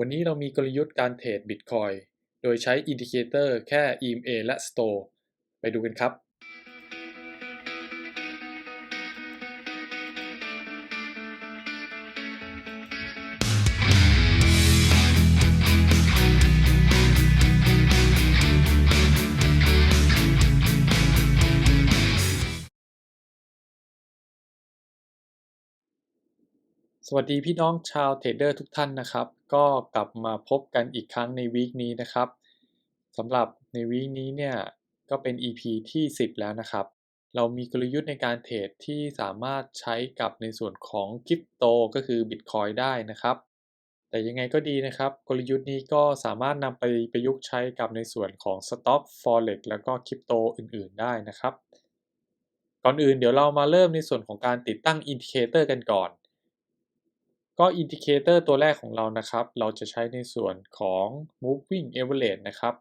วันนี้เรามีกลยุทธ์การเทรด Bitcoin โดยใช้อินดิเคเตอร์แค่ EMA และ Store ไปดูกันครับ สวัสดีพี่น้องชาวเทรดเดอร์ทุกท่านนะครับ ก็กลับมาพบกันอีกครั้งในวีคนี้นะครับสำหรับในวีคนี้เนี่ยก็เป็น EP ที่ 10 แล้วนะครับ เรามีกลยุทธ์ในการเทรดที่สามารถใช้กับในส่วนของคริปโตก็คือ Bitcoin ได้นะครับ แต่ยังไงก็ดีนะครับ กลยุทธ์นี้ก็สามารถนำไปประยุกต์ใช้กับในส่วนของ Stop Forex แล้วก็คริปโตอื่นๆได้นะครับ ก่อนอื่นเดี๋ยวเรามาเริ่มในส่วนของการติดตั้งอินดิเคเตอร์กันก่อน ก็อินดิเคเตอร์ตัวแรกของเรานะครับ เราจะใช้ในส่วนของ moving average นะครับ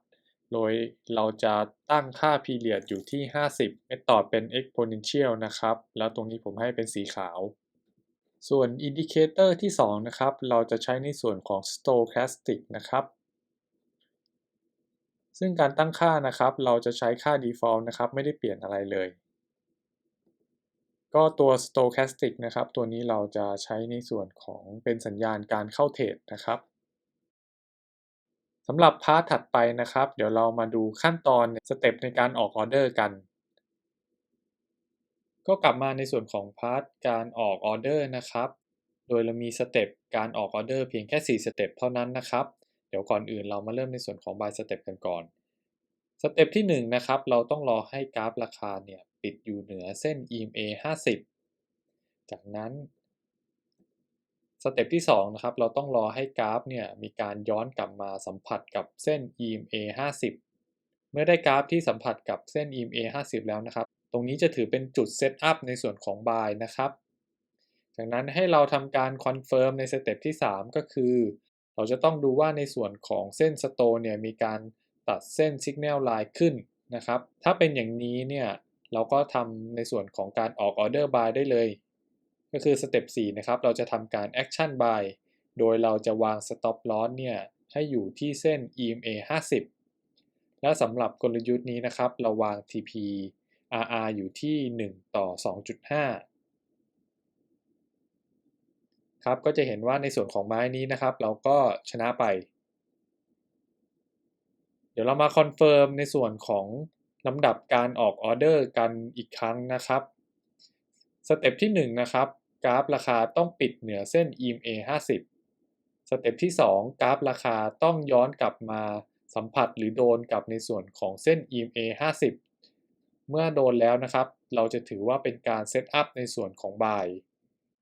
โดยเราจะตั้งค่า period อยู่ที่ 50 method เป็น exponential นะครับ แล้วตรงนี้ผมให้เป็นสีขาว ส่วนอินดิเคเตอร์ที่ 2 นะครับ เราจะใช้ในส่วนของ stochastic นะครับ ซึ่งการตั้งค่านะครับ เราจะใช้ค่า default นะครับ ไม่ได้เปลี่ยนอะไรเลย ก็ตัว stochastic นะครับ ตัวนี้เราจะใช้ในส่วนของเป็นสัญญาณการเข้าเทรดนะครับสำหรับพาร์ทถัดไปนะครับ เดี๋ยวเรามาดูขั้นตอนสเต็ปในการออกออเดอร์กัน ก็กลับมาในส่วนของพาร์ทการออกออเดอร์นะครับ โดยเรามีสเต็ปการออกออเดอร์เพียงแค่ 4 สเต็ปเท่านั้นนะครับ เดี๋ยวก่อนอื่นเรามาเริ่มในส่วนของ buy สเต็ปกันก่อน สเต็ปที่1นะครับ เราต้องรอให้กราฟราคาเนี่ย ปิดอยู่เหนือเส้น EMA 50 จากนั้นสเต็ปที่2นะครับเราต้องรอให้กราฟเนี่ยมีการย้อนกลับมาสัมผัสกับเส้น EMA 50 เมื่อได้กราฟที่สัมผัสกับเส้น EMA 50 แล้วนะครับ ตรงนี้จะถือเป็นจุดเซตอัพในส่วนของ buy นะครับ จากนั้นให้เราทำการคอนเฟิร์มในสเต็ปที่ 3 ก็คือ เราจะต้องดูว่าในส่วนของเส้นสโตเนี่ยมีการตัดเส้น Signal Line ขึ้นนะครับ ถ้าเป็นอย่างนี้เนี่ย เราก็ทำในส่วนของการออกออเดอร์ buy ได้เลย ก็คือสเต็ป4นะครับ เราจะทำการ action buy โดยเราจะวาง stop loss เนี่ย ให้อยู่ที่เส้น EMA 50 และสำหรับกลยุทธ์นี้นะครับ เราวาง TP RR อยู่ที่ 1 ต่อ 2.5 ครับ ก็จะเห็นว่าในส่วนของไม้นี้นะครับ เราก็ชนะไป เดี๋ยวเรามาคอนเฟิร์มในส่วนของ ลำดับการออกออเดอร์กันอีกครั้งนะครับ สเต็ปที่1นะครับกราฟราคาต้องปิดเหนือเส้น EMA 50 สเต็ปที่ 2 กราฟราคาต้องย้อนกลับมาสัมผัสหรือโดนกับในส่วนของเส้น EMA 50 เมื่อโดนแล้วนะครับ เราจะถือว่าเป็นการเซตอัพในส่วนของ buy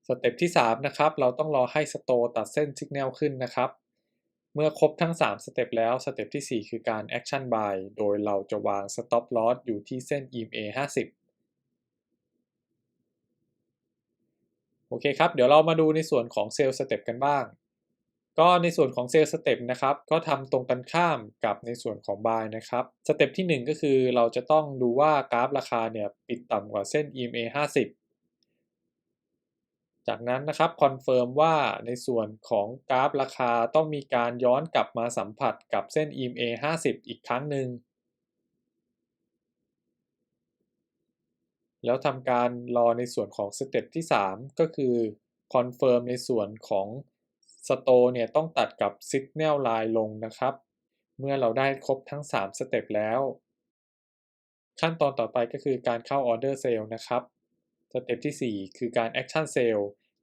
สเต็ปที่ 3 นะครับ เราต้องรอให้สโตตัดเส้นสัญญาณขึ้นนะครับ เมื่อครบทั้ง 3 สเต็ปแล้วสเต็ปที่ 4 คือการ action buy โดยเราจะวาง stop loss อยู่ที่เส้น EMA 50 โอเคครับ เดี๋ยวเรามาดูในส่วนของเซลล์สเต็ปกันบ้าง ก็ในส่วนของเซลล์สเต็ปนะครับ ก็ทำตรงกันข้ามกับในส่วนของ buy นะครับ สเต็ปที่ 1 ก็คือเราจะต้องดูว่ากราฟราคาเนี่ยปิดต่ำกว่าเส้น EMA 50 จากนั้นนะครับคอนเฟิร์มว่าในส่วนของกราฟราคาต้องมีการย้อนกลับมาสัมผัสกับเส้น EMA 50 อีกครั้งหนึ่งแล้วทำการรอในส่วนของสเต็ปที่ 3 ก็คือคอนเฟิร์มในส่วนของสโตเนี่ยต้องตัดกับ Signal Line ลงนะครับ เมื่อเราได้ครบทั้ง 3 สเต็ปแล้ว ขั้นตอนต่อไปก็คือการเข้าออเดอร์เซลล์นะครับ สเต็ปที่ 4 คือการ Action Sell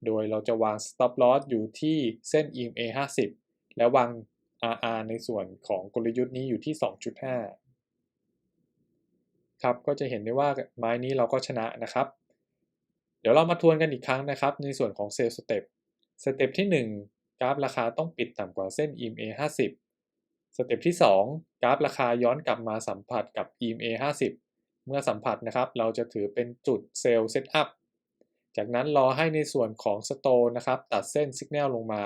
โดยเราจะวาง Stop Loss อยู่ที่เส้น EMA 50 และวาง RR ในส่วนของกลยุทธ์นี้อยู่ที่ 2.5 ครับ ก็จะเห็นได้ว่าไม้นี้เราก็ชนะนะครับ เดี๋ยวเรามาทวนกันอีกครั้งนะครับ ในส่วนของ Sell Step สเต็ปที่ 1 กราฟราคาต้องปิดต่ำกว่าเส้น EMA 50 สเต็ปที่ 2 กราฟราคาย้อนกลับมาสัมผัสกับ EMA 50 เมื่อสัมผัสนะครับ เราจะถือเป็นจุดเซลล์เซตอัพจากนั้นรอให้ในส่วนของสโตนะครับ ตัดเส้นสัญญาณลงมา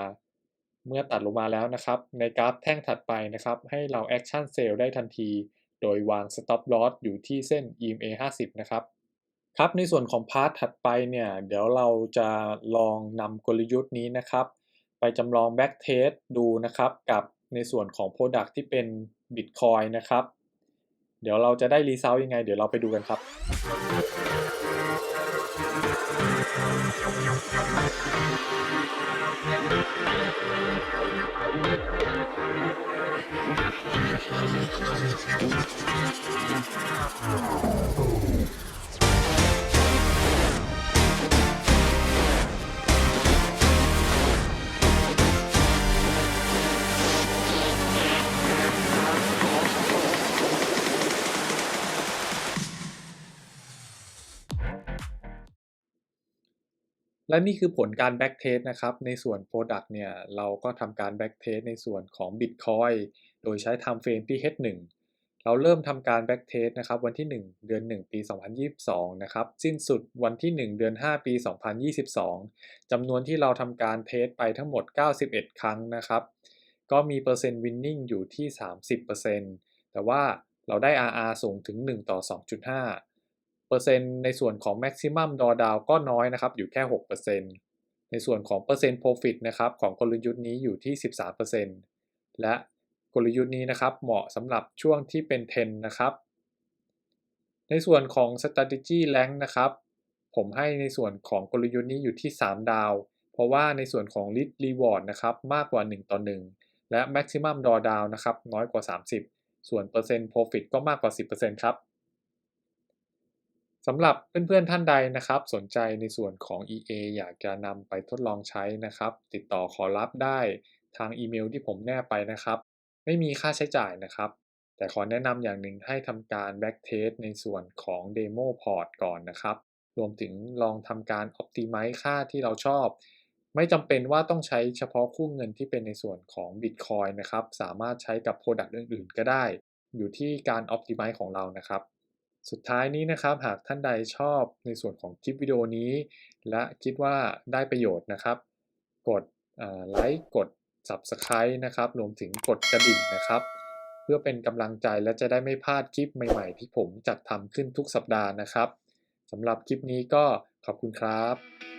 เมื่อตัดลงมาแล้วนะครับ ในกราฟแท่งถัดไปนะครับ ให้เราแอคชั่นเซลล์ได้ทันที โดยวาง Stop Loss อยู่ที่เส้น EMA 50 นะครับ ครับในส่วนของพาร์ทถัดไปเนี่ย เดี๋ยวเราจะลองนำกลยุทธ์นี้นะครับ ไปไปจำลอง back test ดูนะครับ กับในส่วนของ Product ที่เป็น Bitcoin นะครับ เดี๋ยวเราจะได้รีเซลยังไง เดี๋ยวเราไปดูกันครับ และนี่คือผลการ back test นะครับ ในส่วน Product เนี่ย เราก็ทำการ back test ในส่วนของ Bitcoin โดยใช้ time frame ที่ H1 เราเริ่มทำการ back test นะครับ วันที่ 1 เดือน 1 ปี 2022 นะครับ สิ้นสุดวันที่ 1 เดือน 5 ปี 2022 จำนวนที่เราทำการเทสไปทั้งหมด 91 ครั้งนะครับ ก็มีเปอร์เซ็นต์ winning อยู่ที่ 30%แต่ว่าเราได้ RR สูงถึง 1 ต่อ 2.5 เปอร์เซ็นต์ในส่วนของ maximum drawdown ก็น้อยนะครับ อยู่แค่ 6%ในส่วนของเปอร์เซ็นต์ profit นะครับของกลยุทธ์นี้อยู่ที่ 13%และกลยุทธ์นี้นะครับเหมาะสำหรับช่วงที่เป็น 10 นะครับ ในส่วนของ strategy rank นะครับ ผมให้ในส่วนของกลยุทธ์นี้อยู่ที่ 3 ดาว เพราะว่าในส่วนของ risk reward นะครับมากกว่า 1 ต่อ 1 และ maximum drawdown นะครับน้อยกว่า 30 ส่วนเปอร์เซ็นต์ profit ก็มากกว่า 10%ครับ สำหรับเพื่อนๆท่านใดนะครับ สนใจในส่วนของ EA อยากจะนำไปทดลองใช้นะครับ ติดต่อขอรับได้ทางอีเมลที่ผมแนบไปนะครับ ไม่มีค่าใช้จ่ายนะครับ แต่ขอแนะนำอย่างหนึ่งให้ทำการ back test ในส่วนของ demo port ก่อนนะครับ รวมถึงลองทำการ optimize ค่าที่เราชอบ ไม่จำเป็นว่าต้องใช้เฉพาะคู่เงินที่เป็นในส่วนของ Bitcoin นะครับ สามารถใช้กับ Product อื่นๆ ก็ได้ อยู่ที่การ optimize ของเรานะครับ สุดท้ายนี้นะครับ หากท่านใดชอบในส่วนของคลิปวิดีโอนี้ และคิดว่าได้ประโยชน์นะครับ กดไลค์กด Subscribe นะครับรวมถึงกดกระดิ่งนะครับ เพื่อเป็นกำลังใจและจะได้ไม่พลาดคลิปใหม่ๆ ที่ผมจัดทำขึ้นทุกสัปดาห์นะครับสำหรับคลิปนี้ก็ขอบคุณครับ